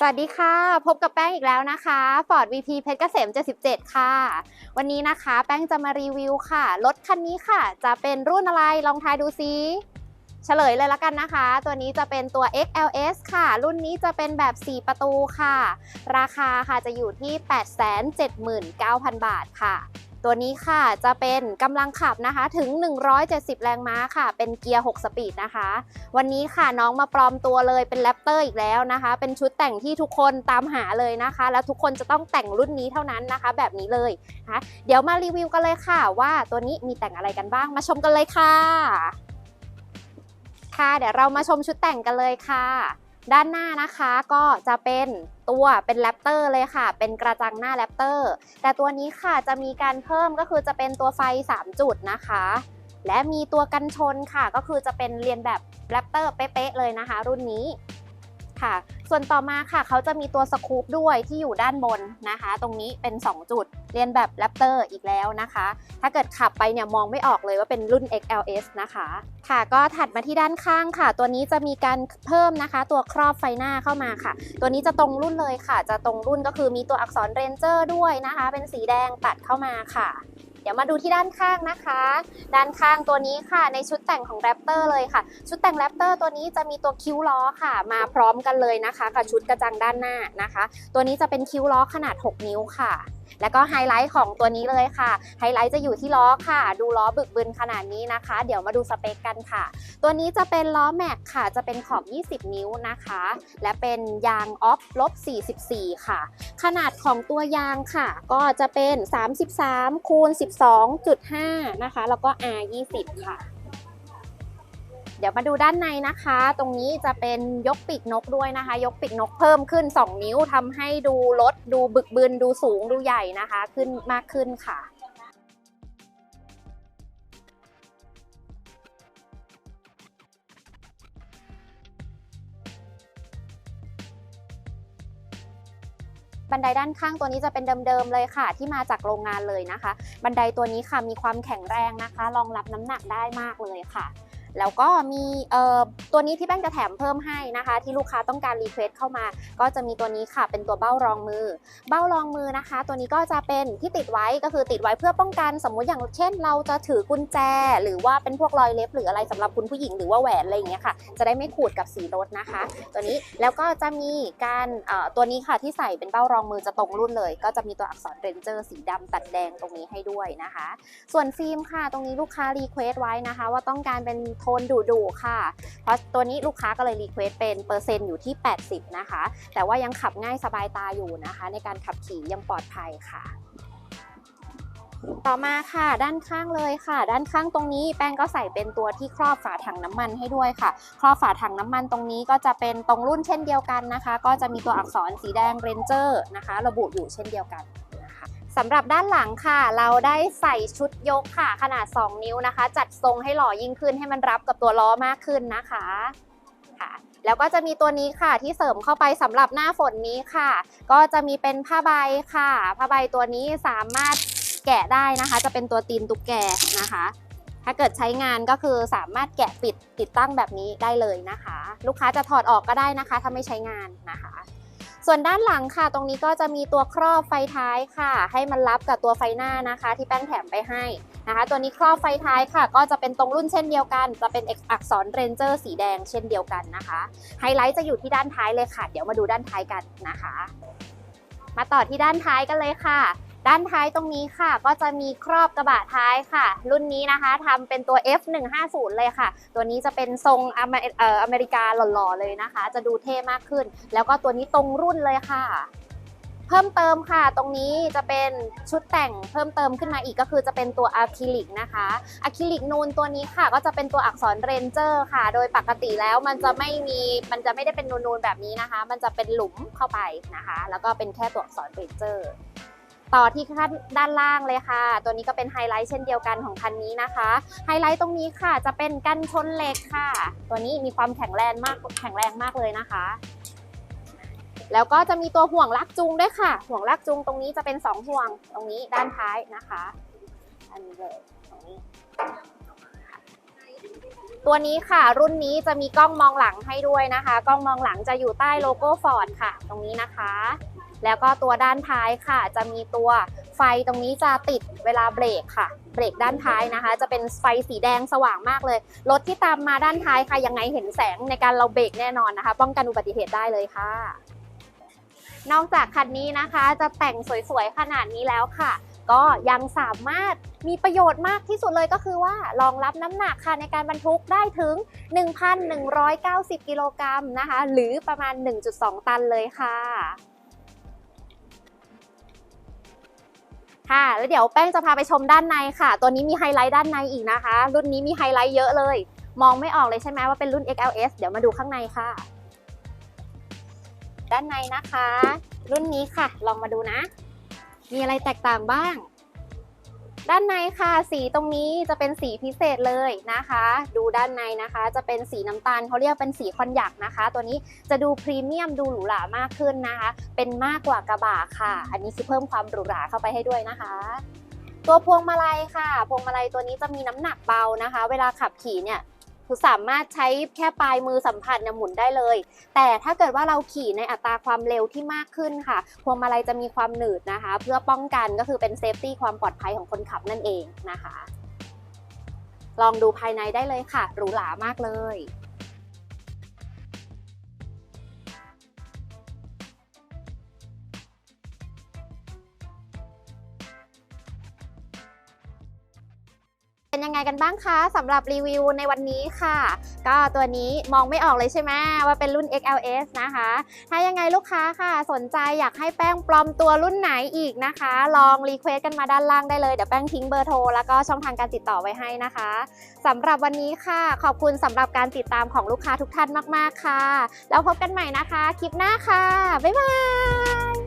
สวัสดีค่ะ พบกับแป้งอีกแล้วนะคะ Ford VP เพชรเกษม 77 ค่ะ วันนี้นะคะ แป้งจะมารีวิวค่ะ รถคันนี้ค่ะ จะเป็นรุ่นอะไรลองทายดูซิเฉลยเลยละกันนะคะ ตัวนี้จะเป็นตัว XLS ค่ะ รุ่นนี้จะเป็นแบบ 4 ประตูค่ะ ราคาค่ะจะอยู่ที่ 879,000 บาทค่ะ ตัวนี้ค่ะจะเป็นกำลังขับนะคะถึง 170 แรงม้าค่ะ เป็นเกียร์ 6 สปีดนะคะ วันนี้ค่ะน้องมาปลอมตัวเลยเป็นแรปเตอร์อีกแล้วนะคะ เป็นชุดแต่งที่ทุกคนตามหาเลยนะคะ แล้วทุกคนจะต้องแต่งรุ่นนี้เท่านั้นนะคะ แบบนี้เลยนะคะเดี๋ยวมารีวิวกันเลยค่ะ ว่าตัวนี้มีแต่งอะไรกันบ้างมาชมกันเลยค่ะ ค่ะเดี๋ยวเรามาชมชุดแต่งกันเลยค่ะ ด้านหน้านะคะก็จะเป็น ตัวเป็นแรปเตอร์เลยค่ะ เป็นกระจังหน้าแรปเตอร์แต่ตัวนี้ค่ะจะมีการเพิ่มก็คือจะเป็นตัวไฟ 3 จุดนะคะ และมีตัวกันชนค่ะก็คือจะเป็นเรียนแบบแรปเตอร์เป๊ะๆเลยนะคะ รุ่นนี้ ค่ะ ส่วนต่อมาค่ะเขาจะมีตัวสกูปด้วยที่อยู่ด้านบนนะคะ ตรงนี้เป็น 2 จุด เรียนแบบแรปเตอร์อีกแล้วนะคะ ถ้าเกิดขับไปเนี่ยมองไม่ออกเลยว่าเป็นรุ่น XLS นะคะ ค่ะก็ถัดมาที่ด้านข้างค่ะ ตัวนี้จะมีการเพิ่มนะคะ ตัวครอบไฟหน้าเข้ามาค่ะ ตัวนี้จะตรงรุ่นเลยค่ะ จะตรงรุ่นก็คือมีตัวอักษรเรนเจอร์ด้วยนะคะ เป็นสีแดงตัดเข้ามาค่ะ ดี๋ยวมาดูที่ด้านข้างนะคะ ด้านข้างตัวนี้ค่ะ ในชุดแต่งของแรปเตอร์เลยค่ะ ชุดแต่งแรปเตอร์ตัวนี้จะมีตัวคิ้วล้อค่ะ มาพร้อมกันเลยนะคะ กับชุดกระจังด้านหน้านะคะ ตัวนี้จะเป็นคิ้วล้อขนาด 6 นิ้วค่ะแล้วก็ไฮไลท์ของตัวนี้เลยค่ะ ไฮไลท์จะอยู่ที่ล้อค่ะ ดูล้อบึกบึนขนาดนี้นะคะ เดี๋ยวมาดูสเปคกันค่ะ ตัวนี้จะเป็นล้อแม็กค่ะ จะเป็นขอบ 20 นิ้วนะคะ และเป็นยางออฟลบ 44 ค่ะ ขนาดของตัวยางค่ะ ก็จะเป็น 33คูณ12.5 นะคะ แล้วก็ R 20 ค่ะ เดี๋ยวมาดูด้านในนะคะ ตรงนี้จะเป็นยกปีกนกด้วยนะคะ ยกปีกนกเพิ่มขึ้น 2 นิ้วทำให้ดูรถดูบึกบึนดูสูงดูใหญ่นะคะ ขึ้นมากขึ้นค่ะบันไดด้านข้างตัวนี้จะเป็นเดิมๆเลยค่ะ ที่มาจากโรงงานเลยนะคะ บันไดตัวนี้ค่ะมีความแข็งแรงนะคะ รองรับน้ำหนักได้มากเลยค่ะ แล้วก็มีตัวนี้ที่แป้งจะแถมเพิ่มให้นะคะ ที่ลูกค้าต้องการรีเควสเข้ามา ก็จะมีตัวนี้ค่ะ เป็นตัวเบ้ารองมือ เบ้ารองมือนะคะ ตัวนี้ก็จะเป็นที่ติดไว้ก็คือติดไว้เพื่อป้องกันสมมุติอย่างเช่น เราจะถือกุญแจ หรือว่าเป็นพวกรอยเล็บหรืออะไรสำหรับคุณผู้หญิงหรือว่าแหวนอะไรอย่างเงี้ยค่ะ จะได้ไม่ขูดกับสีรถนะคะ ตัวนี้แล้วก็จะมีการตัวนี้ค่ะที่ใส่เป็นเบ้ารองมือจะตรงรุ่นเลย ก็จะมีตัวอักษรเรนเจอร์สีดำตัดแดงตรงนี้ให้ด้วยนะคะ ส่วนฟิล์มค่ะ ตรงนี้ลูกค้ารีเควสไว้นะคะ ว่าต้องการเป็นโทนดุดุๆค่ะ เพราะตัวนี้ลูกค้าก็เลยรีเควสเป็นเปอร์เซ็นต์อยู่ที่ 80 นะคะ แต่ว่ายังขับง่ายสบายตาอยู่นะคะ ในการขับขี่ยังปลอดภัยค่ะต่อมาค่ะด้านข้างเลยค่ะ ด้านข้างตรงนี้แป้งก็ใส่เป็นตัวที่ครอบฝาถังน้ำมันให้ด้วยค่ะ ครอบฝาถังน้ำมันตรงนี้ก็จะเป็นตรงรุ่นเช่นเดียวกันนะคะ ก็จะมีตัวอักษรสีแดงเรนเจอร์นะคะ ระบุอยู่เช่นเดียวกัน สำหรับด้านหลังค่ะ เราได้ใส่ชุดยกค่ะ ขนาด 2 นิ้วนะคะ จัดทรงให้หล่อยิ่งขึ้นให้มันรับกับตัวล้อมากขึ้นนะคะค่ะแล้วก็จะมีตัวนี้ค่ะที่เสริมเข้าไปสำหรับหน้าฝนนี้ค่ะ ก็จะมีเป็นผ้าใบค่ะ ผ้าใบตัวนี้สามารถแกะได้นะคะ จะเป็นตัวตีนตุ๊กแกนะคะ ถ้าเกิดใช้งานก็คือสามารถแกะปิดติดตั้งแบบนี้ได้เลยนะคะ ลูกค้าจะถอดออกก็ได้นะคะ ถ้าไม่ใช้งานนะคะ ส่วนด้านหลังค่ะ ตรงนี้ก็จะมีตัวครอบไฟท้ายค่ะ ให้มันรับกับตัวไฟหน้านะคะ ที่แป้งแถมไปให้นะคะ ตัวนี้ครอบไฟท้ายค่ะ ก็จะเป็นตรงรุ่นเช่นเดียวกัน จะเป็นอักษรเรนเจอร์สีแดงเช่นเดียวกันนะคะ ไฮไลท์จะอยู่ที่ด้านท้ายเลยค่ะ เดี๋ยวมาดูด้านท้ายกันนะคะ มาต่อที่ด้านท้ายกันเลยค่ะ ด้านท้ายตรงนี้ค่ะ ก็จะมีครอบกระบะท้ายค่ะ รุ่นนี้นะคะทำเป็นตัว F150 เลยค่ะ ตัวนี้จะเป็นทรงอเมออเมริกาหล่อๆเลยนะคะ จะดูเท่มากขึ้น แล้วก็ตัวนี้ตรงรุ่นเลยค่ะเพิ่มเติมค่ะ ตรงนี้จะเป็นชุดแต่งเพิ่มเติมขึ้นมาอีกก็คือจะเป็นตัวอะคริลิกนะคะอะคริลิกนูนตัวนี้ค่ะ ก็จะเป็นตัวอักษรเรนเจอร์ค่ะ โดยปกติแล้วมันจะไม่มีมันจะไม่ได้เป็นนูนๆแบบนี้นะคะ มันจะเป็นหลุมเข้าไปนะคะ แล้วก็เป็นแค่ตัวอักษรเรนเจอร์ ต่อที่ขั้นด้านล่างเลยค่ะ ตัวนี้ก็เป็นไฮไลท์เช่นเดียวกันของคันนี้นะคะ ไฮไลท์ตรงนี้ค่ะจะเป็นกันชนเหล็กค่ะ ตัวนี้มีความแข็งแรงมากแข็งแรงมากเลยนะคะ แล้วก็จะมีตัวห่วงลากจูงด้วยค่ะ ห่วงลากจูงตรงนี้จะเป็น 2 ห่วงตรงนี้ด้านท้ายนะคะ อันนี้เลยตรงนี้ตัวนี้ค่ะ รุ่นนี้จะมีกล้องมองหลังให้ด้วยนะคะ กล้องมองหลังจะอยู่ใต้โลโก้ฟอร์ดค่ะ ตรงนี้นะคะ แล้วก็ตัวด้านท้ายค่ะ จะมีตัวไฟตรงนี้จะติดเวลาเบรกค่ะ เบรกด้านท้ายนะคะ จะเป็นไฟสีแดงสว่างมากเลย รถที่ตามมาด้านท้ายค่ะยังไงเห็นแสงในการเราเบรกแน่นอนนะคะ ป้องกันอุบัติเหตุได้เลยค่ะ นอกจากคันนี้นะคะ จะแต่งสวยๆขนาดนี้แล้วค่ะก็ยังสามารถมีประโยชน์มากที่สุดเลยก็คือว่ารองรับน้ำหนักค่ะในการบรรทุกได้ถึง 1,190 กิโลกรัมนะคะ หรือประมาณ 1.2 ตันเลยค่ะ ค่ะ แล้วเดี๋ยวแป้งจะพาไปชมด้านในค่ะ ตัวนี้มีไฮไลท์ด้านในอีกนะคะ รุ่นนี้มีไฮไลท์เยอะเลย มองไม่ออกเลยใช่ไหมว่าเป็นรุ่น XLS เดี๋ยวมาดูข้างในค่ะ ด้านในนะคะ รุ่นนี้ค่ะ ลองมาดูนะ มีอะไรแตกต่างบ้าง ด้านในค่ะ สีตรงนี้จะเป็นสีพิเศษเลยนะคะ ดูด้านในนะคะ จะเป็นสีน้ำตาลเขาเรียกเป็นสีคอนยักนะคะ ตัวนี้จะดูพรีเมียมดูหรูหรามากขึ้นนะคะ เป็นมากกว่ากระบะค่ะ อันนี้คือเพิ่มความหรูหราเข้าไปให้ด้วยนะคะตัวพวงมาลัยค่ะ พวงมาลัยตัวนี้จะมีน้ำหนักเบานะคะ เวลาขับขี่เนี่ย สามารถใช้แค่ปลายมือสัมผัสเนี่ยหมุนได้เลย แต่ถ้าเกิดว่าเราขี่ในอัตราความเร็วที่มากขึ้นค่ะ พวงมาลัยจะมีความหนืดนะคะ เพื่อป้องกันก็คือเป็นเซฟตี้ความปลอดภัยของคนขับนั่นเองนะคะ ลองดูภายในได้เลยค่ะหรูหรามากเลย เป็นยังไงกันบ้างคะสำหรับรีวิวในวันนี้ค่ะ ก็ตัวนี้มองไม่ออกเลยใช่ไหมว่าเป็นรุ่น XLS นะคะ ถ้ายังไงลูกค้าค่ะ สนใจอยากให้แป้งปลอมตัวรุ่นไหนอีกนะคะ ลองรีเควสกันมาด้านล่างได้เลย เดี๋ยวแป้งทิ้งเบอร์โทร แล้วก็ช่องทางการติดต่อไว้ให้นะคะสำหรับวันนี้ค่ะ ขอบคุณสำหรับการติดตามของลูกค้าทุกท่านมาก ๆ ค่ะ แล้วพบกันใหม่นะคะ คลิปหน้าค่ะ บ๊ายบาย